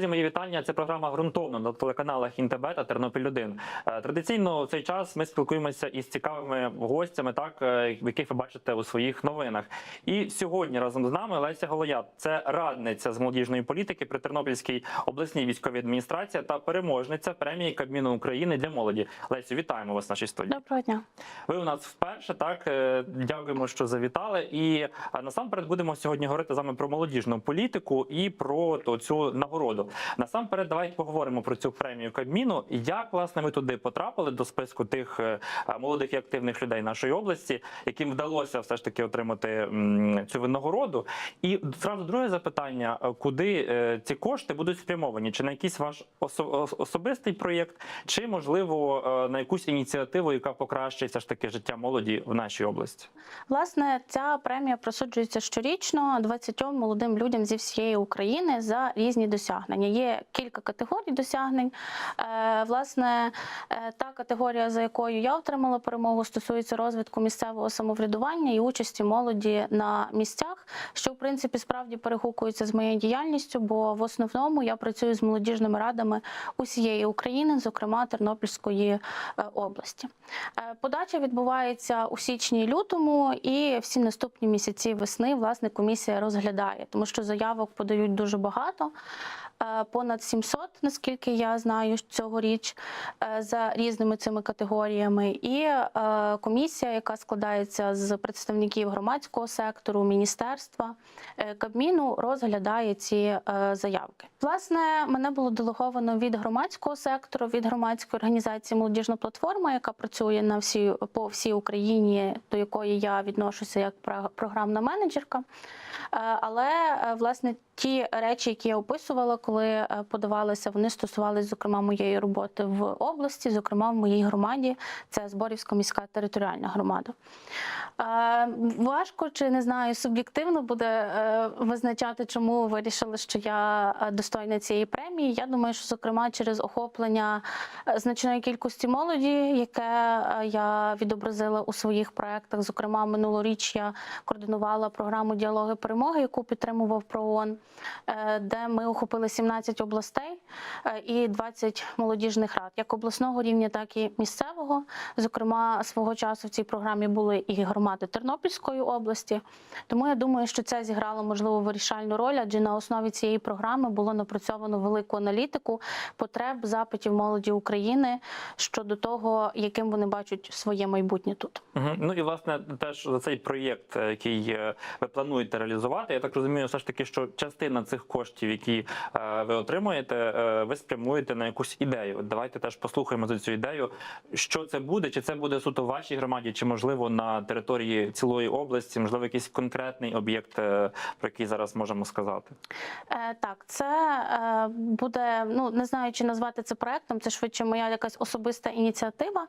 вітання. Це програма ґрунтовно на телеканалах Інтебе та Тернопіль 1 Е, Традиційно в цей час ми спілкуємося із цікавими гостями, так е, яких ви бачите у своїх новинах. І сьогодні разом з нами Леся Голоят, це радниця з молодіжної політики при Тернопільській обласній військовій адміністрації та переможниця премії Кабміну України для молоді. Лесю, вітаємо вас в нашій студії. Доброго дня. Ви у нас вперше так Е, дякуємо, що завітали. І насамперед будемо сьогодні говорити з вами про молодіжну політику і про цю нагороду. Насамперед, давайте поговоримо про цю премію Кабміну. Як власне ви туди потрапили до списку тих е, молодих і активних людей нашої області, яким вдалося все ж таки отримати цю винагороду? І зразу друге запитання: е, куди е, ці кошти будуть спрямовані? Чи на якийсь ваш особистий проєкт, чи можливо е, на якусь ініціативу, яка покращить все ж таки життя молоді в нашій області? Власне, ця премія присуджується щорічно 20 молодим людям зі всієї України за різні досягнення. Є кілька категорій досягнень. Е, Власне, е, та категорія, за якою я отримала перемогу, стосується розвитку місцевого самоврядування і участі молоді на місцях, що в принципі справді перегукується з моєю діяльністю, бо в основному я працюю з молодіжними радами усієї України, зокрема Тернопільської е, області. Подача відбувається у січні і лютому, і всі наступні місяці весни власне комісія розглядає, тому що заявок подають дуже багато. Е, Понад 700, наскільки я знаю, цьогоріч е, за різними цими категоріями. І е, комісія, яка складається з представників громадського сектору, міністерства, Кабміну, розглядає ці заявки. Власне, мене було делеговано від громадського сектору, від громадської організації Молодіжна платформа, яка працює на всій по всій Україні, до якої я відношуся як про- програмна менеджерка. Е, Але е, власне ті речі, які я описувала, коли е, подавалися, вони стосувалися зокрема моєї роботи в області, зокрема в моїй громаді. Це Зборівська міська територіальна громада. Важко чи не знаю, суб'єктивно буде визначати, чому вирішили, що я достойна цієї премії. Я думаю, що зокрема через охоплення значної кількості молоді, яке я відобразила у своїх проектах. Зокрема, минулоріч я координувала програму діалоги перемоги, яку підтримував ПРООН, е, де ми охопили 17 областей е, і 20 молодіжних рад, як обласного рівня, так і місцевого. Зокрема, свого часу в цій програмі були і громади Тернопільської області. Тому я думаю, що це зіграло можливо вирішальну роль, адже на основі цієї програми було напрацьовано велику аналітику потреб запитів молоді України щодо того, яким вони бачать своє майбутнє тут. Ну і власне теж за цей проєкт, е, який ви плануєте реалізувати. Я так розумію, все ж таки, що частина цих коштів, які е, ви отримуєте, е, ви спрямуєте на якусь ідею. Давайте теж послухаємо за цю ідею. Що це буде? Чи це буде суто в вашій громаді, чи можливо на території цілої області, можливо, якийсь конкретний об'єкт, е, про який зараз можемо сказати? Так, це буде, ну не знаю, чи назвати це проектом, це швидше моя якась особиста ініціатива.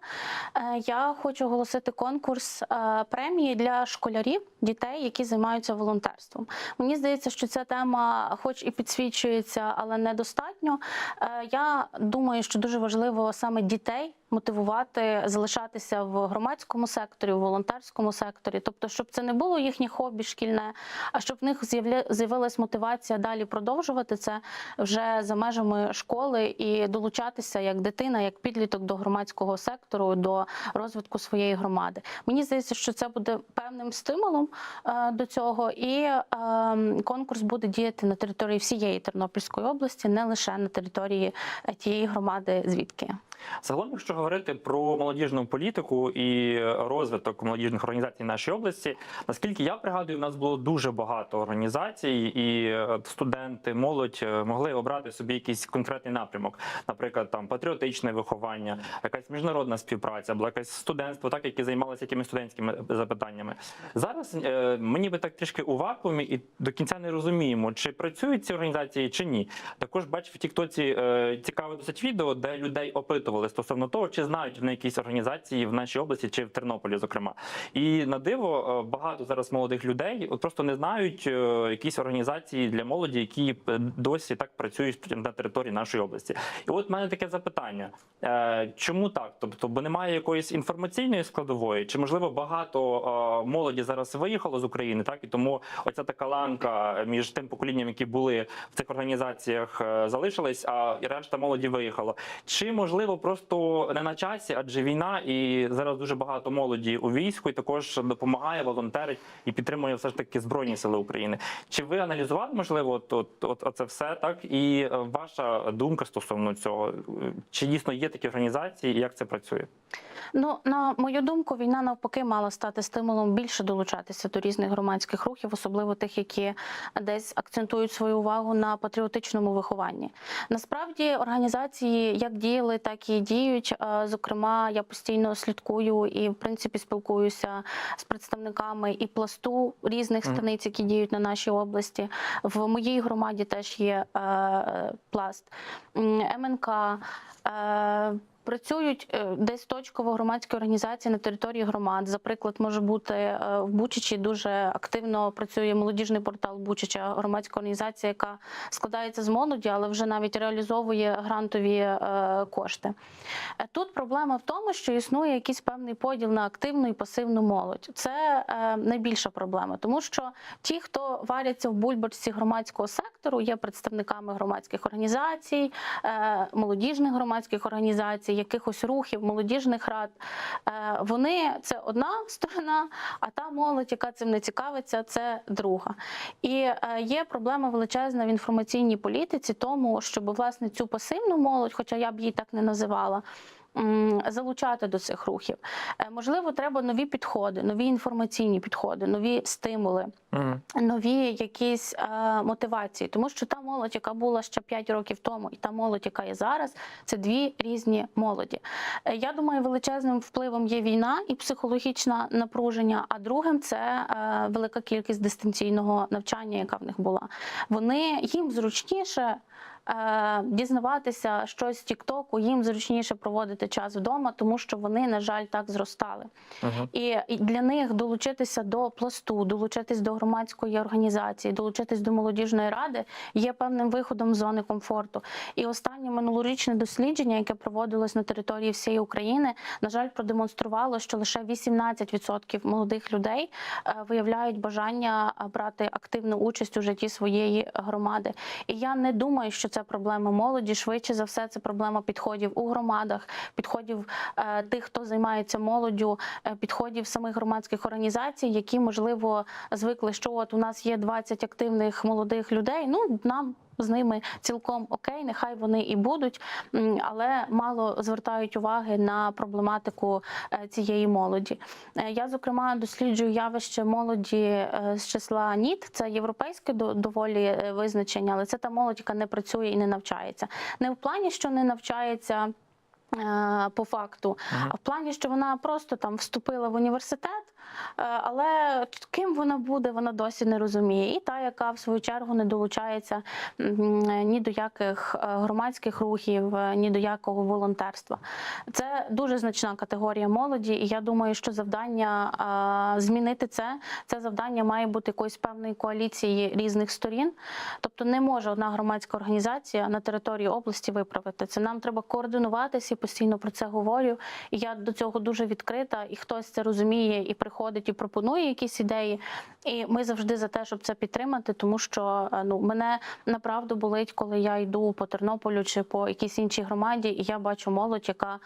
Я хочу оголосити конкурс премії для школярів, дітей, які займаються волонтерством. Мені здається, що ця тема, хоч і підсвічується, але недостатньо. Е, я думаю, що дуже важливо саме дітей. Мотивувати залишатися в громадському секторі, в волонтерському секторі, тобто, щоб це не було їхнє хобі шкільне, а щоб в них з'явилась мотивація далі продовжувати це вже за межами школи і долучатися як дитина, як підліток до громадського сектору, до розвитку своєї громади. Мені здається, що це буде певним стимулом е, до цього, і е, конкурс буде діяти на території всієї Тернопільської області, не лише на території е, тієї громади, звідки. Загалом, якщо говорити про молодіжну політику і розвиток молодіжних організацій в нашій області, наскільки я пригадую, в нас було дуже багато організацій, і е, студенти, молодь е, могли обрати собі якийсь конкретний напрямок, наприклад, там патріотичне виховання, якась міжнародна співпраця, або якесь студентство, так які займалися якимись студентськими запитаннями. Зараз е, ми ніби так трішки у вакуумі і до кінця не розуміємо, чи працюють ці організації, чи ні. Також бачив в Тіктоці цікаве досить відео, де людей опитували. Запитували стосовно того, чи знають вони якісь організації в нашій області чи в Тернополі, зокрема. І на диво е, багато зараз молодих людей от просто не знають е, якісь організації для молоді, які е, досі так працюють на території нашої області. І от в мене таке запитання: чому так? Тобто, бо немає якоїсь інформаційної складової, чи можливо багато молоді зараз виїхало з України, так і тому оця така ланка між тим поколінням, які були в цих організаціях, залишились, а решта молоді виїхало. Чи можливо просто не на часі, адже війна, і зараз дуже багато молоді у війську, і також допомагає, волонтерить і підтримує все ж таки збройні сили України. Чи ви аналізували можливо от, от, от, оце все так? І е, ваша думка стосовно цього? Чи дійсно є такі організації, і як це працює? Ну, на мою думку, війна навпаки мала стати стимулом більше долучатися до різних громадських рухів, особливо тих, які десь акцентують свою увагу на патріотичному вихованні. Насправді організації як діяли, так і діють. Е, Зокрема, я постійно слідкую і, в принципі, спілкуюся з представниками і пласту різних станиць, які діють на нашій області. В моїй громаді теж є е, е, пласт МНК. Працюють е, десь точково громадські організації на території громад. За приклад може бути е, в Бучичі дуже активно працює молодіжний портал Бучича, громадська організація, яка складається з молоді, але вже навіть реалізовує грантові е, кошти. Тут проблема в тому, що існує якийсь певний поділ на активну і пасивну молодь. Це найбільша проблема, тому що ті, хто варяться в бульбашці громадського сектору, є представниками громадських організацій, молодіжних громадських організацій, якихось рухів, молодіжних рад. Е, Вони це одна сторона, а та молодь, яка цим не цікавиться, це друга. І е, є проблема величезна в інформаційній політиці, тому щоб власне цю пасивну молодь, хоча я б її так не називала. Залучати до цих рухів. Е, Можливо, треба нові підходи, нові інформаційні підходи, нові стимули нові якісь е, мотивації, тому що та молодь, яка була ще 5 років тому, і та молодь, яка є зараз, це дві різні молоді. Е, я думаю, величезним впливом є війна і психологічне напруження. А другим це е, велика кількість дистанційного навчання, яка в них була. Вони їм зручніше. е, Дізнаватися щось з Тіктоку, їм зручніше проводити час вдома, тому що вони, на жаль, так зростали. Угу. І і для них долучитися до пласту, долучитись до громадської організації, долучитись до молодіжної ради є певним виходом з зони комфорту. І останнє минулорічне дослідження, яке проводилось на території всієї України, на жаль, продемонструвало, що лише 18% молодих людей е, виявляють бажання е, брати активну участь у житті своєї громади. І я не думаю, що це проблема молоді. Швидше за все, це проблема підходів у громадах, підходів е, тих, хто займається молоддю, підходів самих громадських організацій, які можливо звикли, що от у нас є 20 активних молодих людей. Ну нам. З ними цілком окей, нехай вони і будуть, але мало звертають уваги на проблематику е, цієї молоді. Е, Я, зокрема, досліджую явище молоді е, з числа НІТ. Це європейське доволі визначення, але це та молодь, яка не працює і не навчається. Не в плані, що не навчається. По факту, а в плані, що вона просто там вступила в університет, але ким вона буде, вона досі не розуміє. І та, яка в свою чергу не долучається ні до яких е, громадських рухів, е, ні до якого волонтерства. Це дуже значна категорія молоді, і я думаю, що завдання е, змінити це, це завдання має бути якоїсь певної коаліції різних сторін. Тобто не може одна громадська організація на території області виправити це. Нам треба координуватися і постійно про це говорю. І я до цього дуже відкрита, і хтось це розуміє і приходить і пропонує якісь ідеї. І ми завжди за те, щоб це підтримати, тому що е, ну мене направду болить, коли я йду по Тернополю чи по якійсь іншій громаді, і я бачу молодь, яка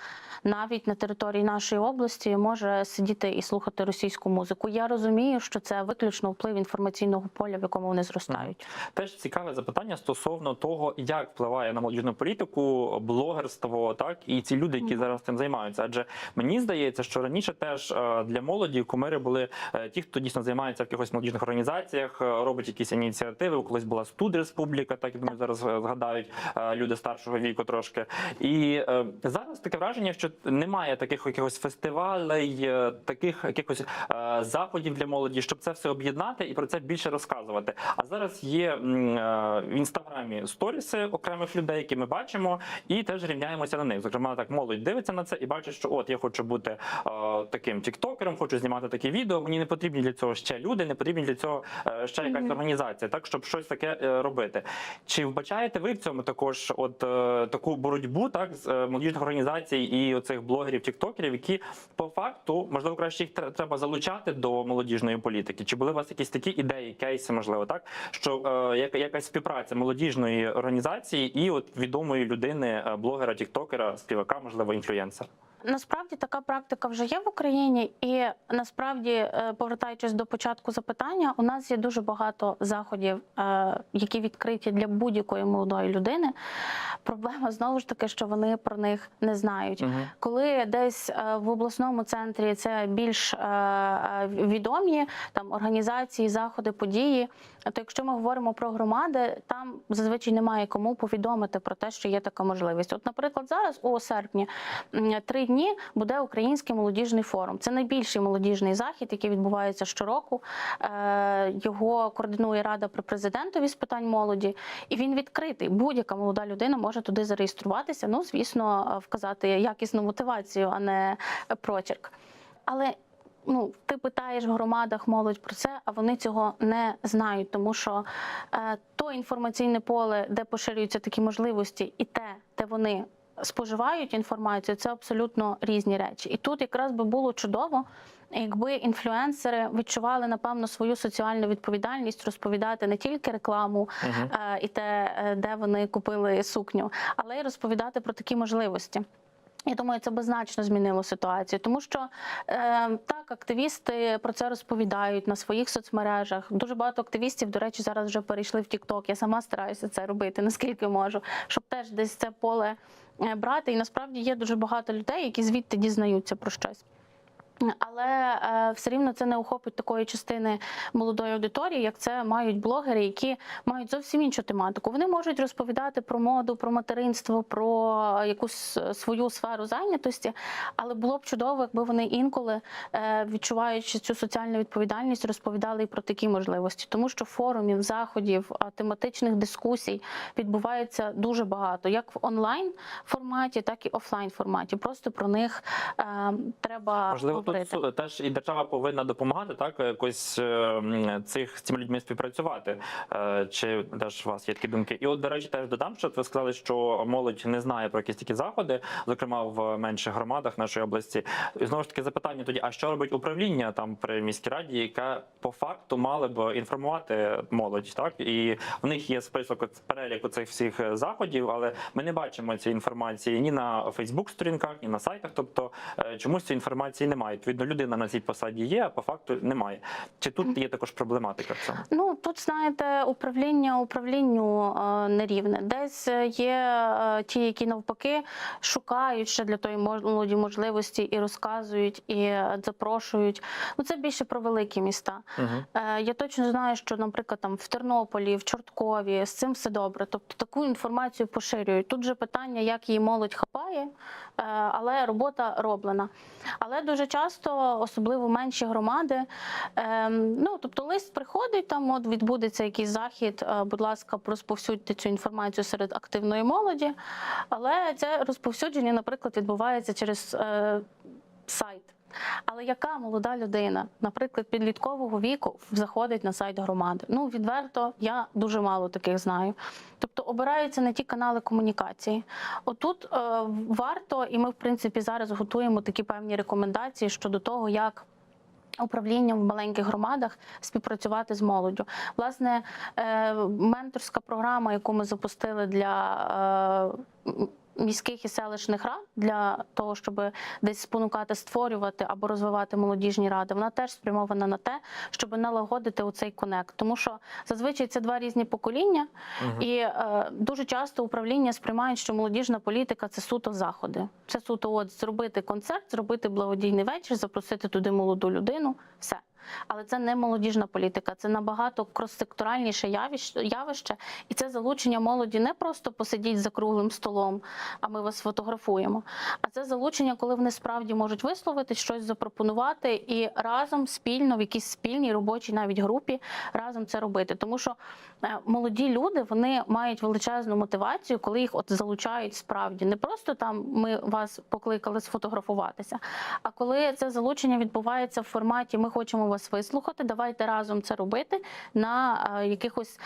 навіть на території нашої області може сидіти і слухати російську музику. Я розумію, що це виключно вплив інформаційного поля, в якому вони зростають. Теж цікаве запитання стосовно того, як впливає на молодіжну політику, блогерство, так і ці люди, які зараз цим займаються. Адже мені здається, що раніше теж е, для молоді кумири були е, ті, хто дійсно займається в якихось молодіжних організаціях, е, робить якісь ініціативи. Колись була студ республіка, так я думаю, зараз е, згадають люди старшого віку трошки. І зараз таке враження, що немає таких якихось фестивалей, таких якихось заходів для молоді, щоб це все об'єднати і про це більше розказувати. А зараз є в інстаграмі сторіси окремих людей, які ми бачимо, і теж рівняємося на них. Зокрема, так молодь дивиться на це і бачить, що от я хочу бути таким тіктокером, хочу знімати такі відео. Мені не потрібні для цього ще люди, не потрібні для цього е, ще якась Мгм. організація, так щоб щось таке е, робити. Чи вбачаєте ви в цьому також от е, таку боротьбу так з молодіжних організацій і оцих блогерів, тіктокерів, які по факту можливо краще їх треба залучати до молодіжної політики? Чи були у вас якісь такі ідеї, кейси, можливо, так що е, якась співпраця молодіжної організації і от відомої людини, блогера, тіктокера, співака, можливо, інфлюєнсера? Насправді така практика вже є в Україні, і насправді, е, повертаючись до початку запитання, у нас є дуже багато заходів, е, які відкриті для будь-якої молодої людини. Проблема знову ж таки, що вони про них не знають. Коли десь е, в обласному центрі це більш відомі там організації, заходи, події. То якщо ми говоримо про громади, там зазвичай немає кому повідомити про те, що є така можливість. От, наприклад, зараз у серпні три дні буде Український молодіжний форум. Це найбільший молодіжний захід, який відбувається щороку. Е, Його координує рада при президентові з питань молоді, і він відкритий. Будь-яка молода людина може туди зареєструватися. Ну, звісно, е, вказати якісну мотивацію, а не прочерк. Але ну, ти питаєш в громадах молодь про це, а вони цього не знають, тому що е, то інформаційне поле, де поширюються такі можливості, і те, де вони споживають інформацію, це абсолютно різні речі. І тут якраз би було чудово. Якби інфлюенсери відчували напевно свою соціальну відповідальність розповідати не тільки рекламу е, і те, е, де вони купили сукню, але й розповідати про такі можливості. Я думаю, це би значно змінило ситуацію, тому що е, так активісти про це розповідають на своїх соцмережах. Дуже багато активістів, до речі, зараз вже перейшли в TikTok. Я сама стараюся це робити, наскільки можу, щоб теж десь це поле брати. І насправді є дуже багато людей, які звідти дізнаються про щось. Але е, все рівно це не охопить такої частини молодої аудиторії, як це мають блогери, які мають зовсім іншу тематику. Вони можуть розповідати про моду, про материнство, про якусь свою сферу зайнятості. Але було б чудово, якби вони інколи, е, відчуваючи цю соціальну відповідальність, розповідали і про такі можливості, тому що форумів, заходів, тематичних дискусій відбувається дуже багато, як в онлайн форматі, так і офлайн форматі. Просто про них е, треба Можливо, тут теж і держава повинна допомагати так якось е, цих з цими людьми співпрацювати. Е, Чи теж у вас є такі думки? І от, до речі, теж додам, що ви сказали, що молодь не знає про якісь такі заходи, зокрема в менших громадах нашої області. І знову ж таки запитання тоді: а що робить управління там при міській раді, яка по факту мали б інформувати молодь? Так і в них є список от- перелік оцих всіх заходів, але ми не бачимо цієї інформації ні на Фейсбук-сторінках, ні на сайтах. Тобто е, чомусь цієї інформації немає. Відповідно, людина на цій посаді є, а по факту немає. Чи тут є також проблематика в цьому? Ну тут знаєте, управління управлінню е, нерівне. Десь е, є е, ті, які навпаки шукають ще для тої молоді можливості і розказують, і запрошують. Ну це більше про великі міста. Угу. Я точно знаю, що, наприклад, там в Тернополі, в Чорткові з цим все добре. Тобто таку інформацію поширюють. Тут же питання, як її молодь хапає, але робота роблена. Але дуже часто, особливо менші громади, ем, ну тобто лист приходить, там от відбудеться якийсь захід. е, Будь ласка, розповсюдьте цю інформацію серед активної молоді. Але це розповсюдження, наприклад, відбувається через е, сайт. Але яка молода людина, наприклад, підліткового віку, заходить на сайт громади? Ну відверто, я дуже мало таких знаю. Тобто обираються не ті канали комунікації. Отут е, варто, і ми, в принципі, зараз готуємо такі певні рекомендації щодо того, як. Управлінням в маленьких громадах співпрацювати з молоддю. Власне, е, менторська програма, яку ми запустили для е, міських і селищних рад, для того, щоб десь спонукати, створювати або розвивати молодіжні ради, вона теж спрямована на те, щоб налагодити оцей конект. Тому що зазвичай це два різні покоління, і е, дуже часто управління сприймають, що молодіжна політика це суто заходи. Це суто от зробити концерт, зробити благодійний вечір, запросити туди молоду людину. Все. Але це не молодіжна політика, це набагато крос-секторальніше явище, явище, і це залучення молоді не просто посидіть за круглим столом, а ми вас фотографуємо. А це залучення, коли вони справді можуть висловити щось запропонувати і разом спільно в якійсь спільній робочій навіть групі разом це робити. Тому що е, молоді люди вони мають величезну мотивацію, коли їх от залучають справді. Не просто там ми вас покликали сфотографуватися, а коли це залучення відбувається в форматі Ми хочемо вас вислухати, давайте разом це робити на е, якихось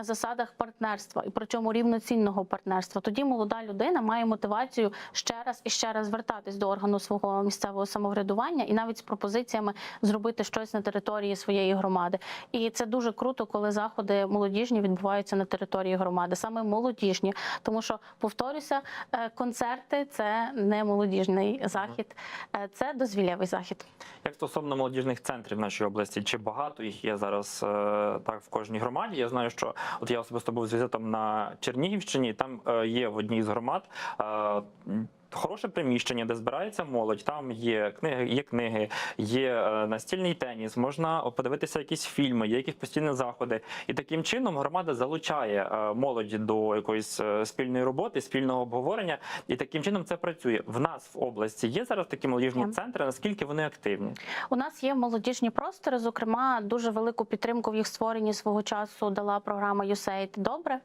засадах партнерства, і причому рівноцінного партнерства. Тоді молода людина має мотивацію ще раз і ще раз звертатись до органу свого місцевого самоврядування і навіть з пропозиціями зробити щось на території своєї громади. І це дуже круто, коли заходи молодіжні відбуваються на території громади, саме молодіжні, тому що повторюся, е, концерти це не молодіжний захід, е, це дозвіллєвий захід. Як стосовно молодіжних центрів в нашій області, чи багато їх є зараз е, так в кожній громаді? Я знаю, що от я особисто був з візитом на Чернігівщині. Там е, є в одній з громад. Хороше приміщення, де збирається молодь. Там є книги, є книги, є е, настільний теніс. Можна подивитися якісь фільми, є якісь постійні заходи. І таким чином громада залучає е, молодь до якоїсь е, спільної роботи, спільного обговорення. І таким чином це працює. В нас в області є зараз такі молодіжні Є. центри. Наскільки вони активні? У нас є молодіжні простори. Зокрема, дуже велику підтримку в їх створенні свого часу дала програма USAID Добре.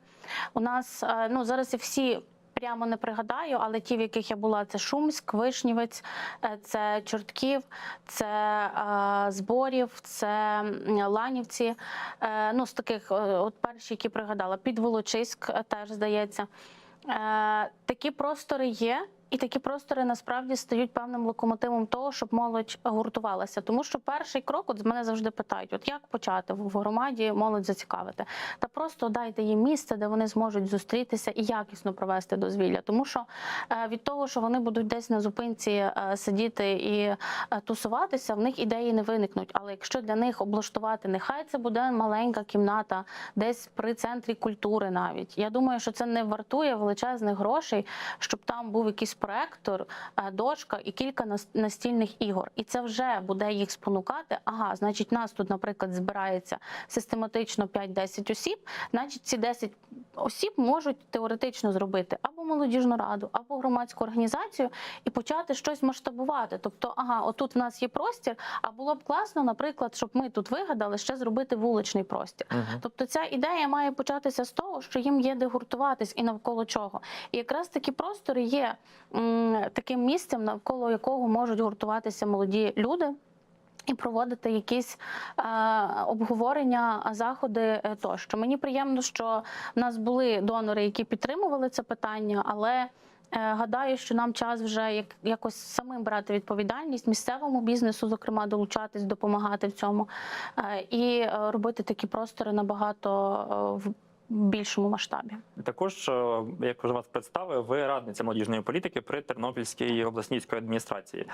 У нас ну зараз я всі. Прямо не пригадаю, але ті, в яких я була, це Шумськ, Вишнівець, е, це Чортків, це е, Зборів, це Ланівці. Е, ну, з таких, е, от перші, які пригадала, Підволочиськ Волочиськ теж здається. Е, такі простори є. І такі простори насправді стають певним локомотивом того, щоб молодь гуртувалася. Тому що перший крок, от мене завжди питають: от як почати в громаді молодь зацікавити? Та просто дайте їм місце, де вони зможуть зустрітися і якісно провести дозвілля. Тому що е, від того, що вони будуть десь на зупинці е, сидіти і е, тусуватися, в них ідеї не виникнуть. Але якщо для них облаштувати, нехай це буде маленька кімната, десь при центрі культури, навіть я думаю, що це не вартує величезних грошей, щоб там був якийсь проектор, е, дошка і кілька настільних ігор. І це вже буде їх спонукати. Ага, значить, нас тут, наприклад, збирається систематично 5-10 осіб. Значить, ці 10 осіб можуть теоретично зробити або молодіжну раду, або громадську організацію і почати щось масштабувати. Тобто, ага, отут в нас є простір, а було б класно, наприклад, щоб ми тут вигадали ще зробити вуличний простір. Тобто ця ідея має початися з того, що їм є де гуртуватись і навколо чого. І якраз такі простори є м, таким місцем, навколо якого можуть гуртуватися молоді люди. І проводити якісь е, обговорення, заходи е, тощо. Мені приємно, що в нас були донори, які підтримували це питання, але е, гадаю, що нам час вже як, якось самим брати відповідальність місцевому бізнесу, зокрема, долучатись, допомагати в цьому е, і робити такі простори набагато в більшому масштабі. Також, е, як вже вас представив, ви радниця молодіжної політики при Тернопільській обласній адміністрації.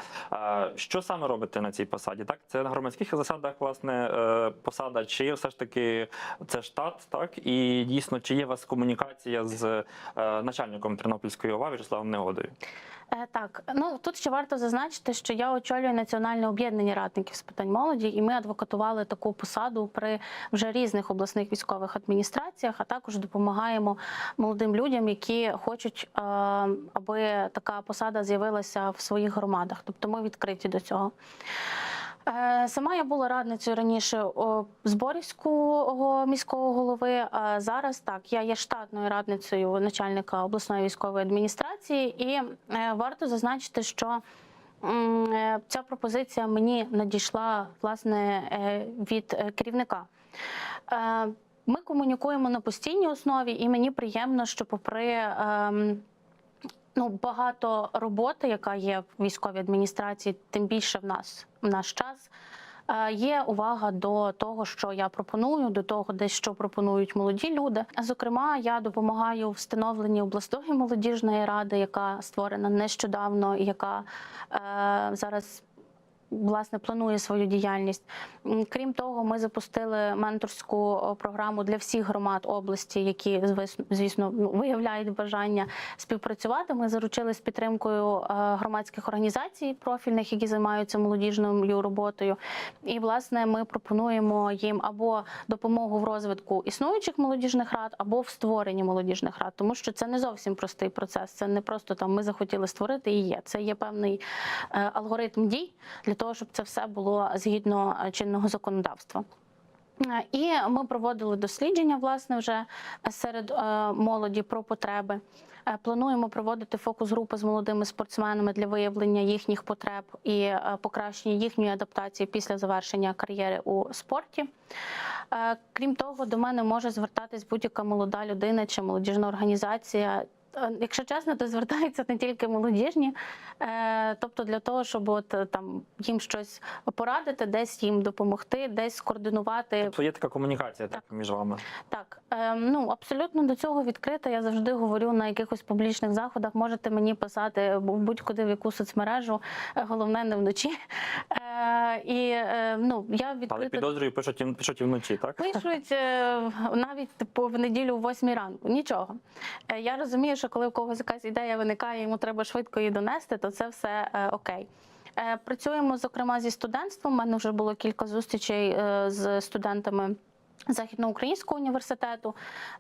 Що саме робите на цій посаді? Так, це на громадських засадах власне е, посада, чи все ж таки це штат, так і дійсно чи є у вас комунікація з е, начальником Тернопільської ОВА Вячеславом Негодою? Е, Так, ну тут ще варто зазначити, що я очолюю національне об'єднання радників з питань молоді, і ми адвокатували таку посаду при вже різних обласних військових адміністраціях, а також допомагаємо молодим людям, які хочуть, е, аби така посада з'явилася в своїх громадах. Тобто ми відкриті до цього. Е, Сама я була радницею раніше Зборівського міського голови. А зараз так, я є штатною радницею начальника обласної військової адміністрації, і е, варто зазначити, що е, ця пропозиція мені надійшла власне від керівника. Ми комунікуємо на постійній основі, і мені приємно, що попри. Ну, багато роботи, яка є в військовій адміністрації, тим більше в нас в наш час. е, Є увага до того, що я пропоную, до того, де що пропонують молоді люди. Зокрема, я допомагаю встановленні обласної молодіжної ради, яка створена нещодавно, яка е, зараз власне планує свою діяльність. Крім того, ми запустили менторську програму для всіх громад області, які звісно ну, виявляють бажання співпрацювати. Ми заручились підтримкою е, громадських організацій профільних, які займаються молодіжною роботою. І власне ми пропонуємо їм або допомогу в розвитку існуючих молодіжних рад, або в створенні молодіжних рад, тому що це не зовсім простий процес. Це не просто там ми захотіли створити і є. Це є певний е, алгоритм дій для того, щоб це все було згідно е, чинного законодавства. Е, І ми проводили дослідження власне вже серед е, молоді про потреби. Плануємо проводити фокус-групи з молодими спортсменами для виявлення їхніх потреб і покращення їхньої адаптації після завершення кар'єри у спорті. Крім того, до мене може звертатись будь-яка молода людина чи молодіжна організація. Е, Якщо чесно, то звертаються не тільки молодіжні, е, тобто для того, щоб от е, там їм щось порадити, десь їм допомогти, десь скоординувати Тобто є така комунікація так, між вами. так, е, ну абсолютно до цього відкрита. Я завжди говорю на якихось публічних заходах. Можете мені писати будь-куди в яку соцмережу, головне не вночі. Е, і е, ну я Але підозрюю, пишуть, пишуть вночі, так? Пишуть е, навіть типу, в неділю в 8 ранку. Нічого. Я розумію, що коли у когось якась ідея виникає, йому треба швидко її донести, то це все окей. Працюємо зокрема зі студентством. У мене вже було кілька зустрічей з студентами. Західноукраїнського університету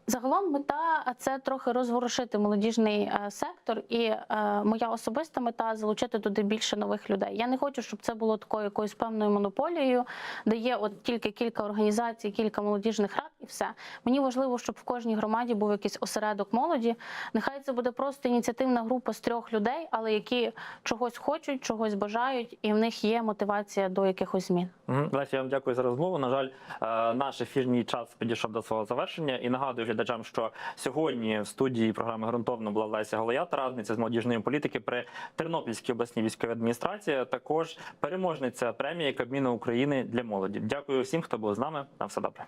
загалом мета це трохи розворушити молодіжний е, сектор, і е, моя особиста мета залучити туди більше нових людей. Я не хочу, щоб це було такою якоюсь певною монополією, де є от тільки кілька організацій, кілька молодіжних рад, і все. Мені важливо, щоб в кожній громаді був якийсь осередок молоді. Нехай це буде просто ініціативна група з трьох людей, але які чогось хочуть, чогось бажають, і в них є мотивація до якихось змін. Леся, я вам дякую за розмову. На жаль, е, наш ефірний час підійшов до свого завершення. І нагадую глядачам, що сьогодні в студії програми ґрунтовно була Леся Голоят, радниця з молодіжної політики при Тернопільській обласній військовій адміністрації. Також переможниця премії Кабміну України для молоді. Дякую всім, хто був з нами. На все добре.